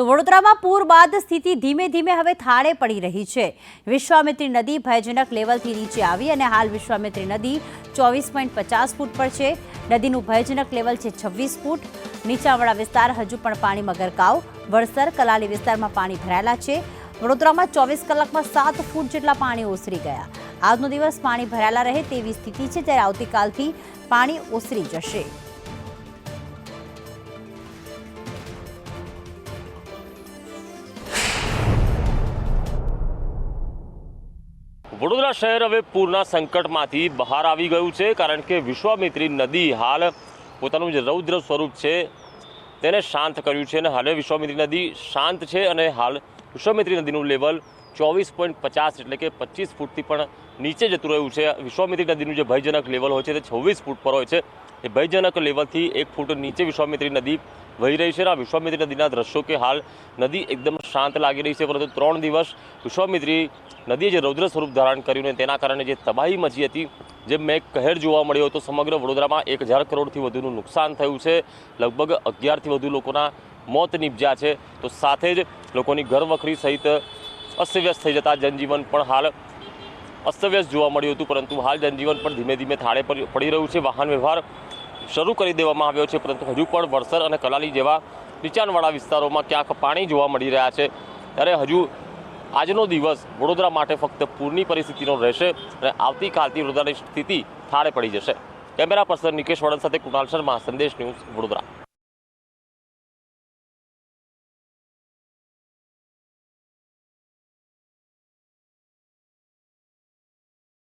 તો વડોદરામાં પૂર બાદ સ્થિતિ ધીમે ધીમે હવે થાળે પડી રહી છે. વિશ્વામિત્રી નદી ભયજનક લેવલથી નીચે આવી અને હાલ વિશ્વામિત્રી નદી ચોવીસ પોઈન્ટ પચાસ ફૂટ પર છે. નદીનું ભયજનક લેવલ છે છવ્વીસ ફૂટ. નીચાણવાળા વિસ્તાર હજુ પણ પાણીમાં ગરકાવ વડસર, કલાલી વિસ્તારમાં પાણી ભરાયેલા છે. વડોદરામાં ચોવીસ કલાકમાં સાત ફૂટ જેટલા પાણી ઓસરી ગયા. આજનો દિવસ પાણી ભરાયેલા રહે તેવી સ્થિતિ છે ત્યારે આવતીકાલથી પાણી ઓસરી જશે. વડોદરા શહેર હવે પૂરના સંકટમાંથી બહાર આવી ગયું છે, કારણ કે વિશ્વામિત્રી નદી હાલ પોતાનું જે રૌદ્ર સ્વરૂપ છે તેને શાંત કર્યું છે અને હાલે વિશ્વામિત્રી નદી શાંત છે અને હાલ વિશ્વામિત્રી નદીનું લેવલ ચોવીસ પોઈન્ટ પચાસ એટલે કે પચીસ ફૂટથી પણ નીચે જતું રહ્યું છે. વિશ્વામિત્રી નદીનું જે ભયજનક લેવલ હોય છે તે છવ્વીસ ફૂટ પર હોય છે. એ ભયજનક લેવલથી એક ફૂટ નીચે વિશ્વામિત્રી નદી વહી રહી છે આ વિશ્વામિત્રી નદીના દ્રશ્યો કે હાલ નદી એકદમ શાંત લાગી રહી છે, પરંતુ ત્રણ દિવસ વિશ્વામિત્રી નદીએ જે રૌદ્ર સ્વરૂપ ધારણ કર્યું ને તેના કારણે જે તબાહી મચી હતી, જે મેં કહેર જોવા મળ્યો હતો, સમગ્ર વડોદરામાં એક હજાર કરોડથી વધુનું નુકસાન થયું છે. લગભગ અગિયારથી વધુ લોકોના મોત નીપજ્યા છે. તો સાથે જ લોકોની ઘરવખરી સહિત અસ્તવ્યસ્ત થઈ જતા જનજીવન પણ હાલ અસ્તવ્યસ્ત જોવા મળ્યું હતું, પરંતુ હાલ જનજીવન પણ ધીમે ધીમે થાળે પડી રહ્યું છે. વાહન વ્યવહાર શરૂ કરી દેવામાં આવ્યો છે, પરંતુ હજુ પણ વડસર અને કલાલી જેવા નીચાણવાળા વિસ્તારોમાં ક્યાંક પાણી જોવા મળી રહ્યા છે. ત્યારે હજુ આજનો દિવસ વડોદરા માટે ફક્ત પૂરની પરિસ્થિતિનો રહેશે અને આવતીકાલથી વડોદરાની સ્થિતિ થાળે પડી જશે. કેમેરા પર્સન નિકેશ વડન સાથે કુણાલ શર્મા, સંદેશ ન્યૂઝ વડોદરા.